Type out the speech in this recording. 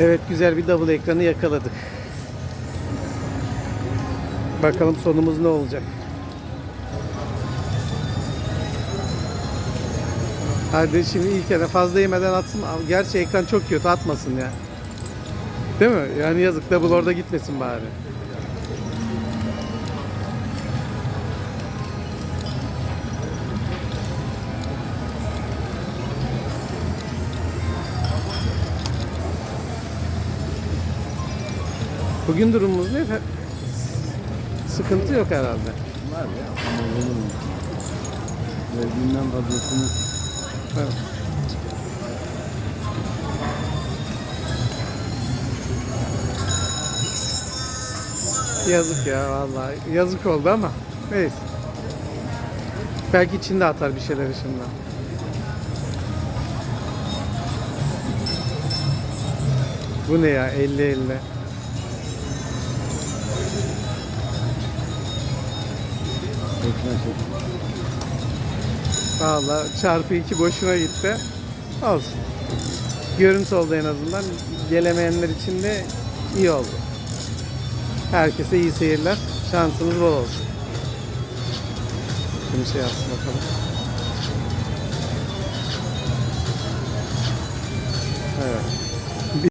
Evet güzel bir double ekranı yakaladık. Bakalım sonumuz ne olacak. Hadi şimdi ilk kere fazla yemeden atsın. Gerçi ekran çok kötü atmasın ya. Değil mi? Yani yazık double orada gitmesin bari. Bugün durumumuz ne? Sıkıntı yok herhalde. Var ya ama olur mu? Verdiğinden fazlasını Evet. Yazık ya vallahi. Yazık oldu ama neyse. Belki içinde atar bir şeyler şimdi. Bu ne ya 50 50. Valla çarpı 2 boşuna gitti. Olsun. Görüntü oldu en azından. Gelemeyenler için de iyi oldu. Herkese iyi seyirler. Şansınız bol olsun. Şimdi şey yapsın bakalım. Evet.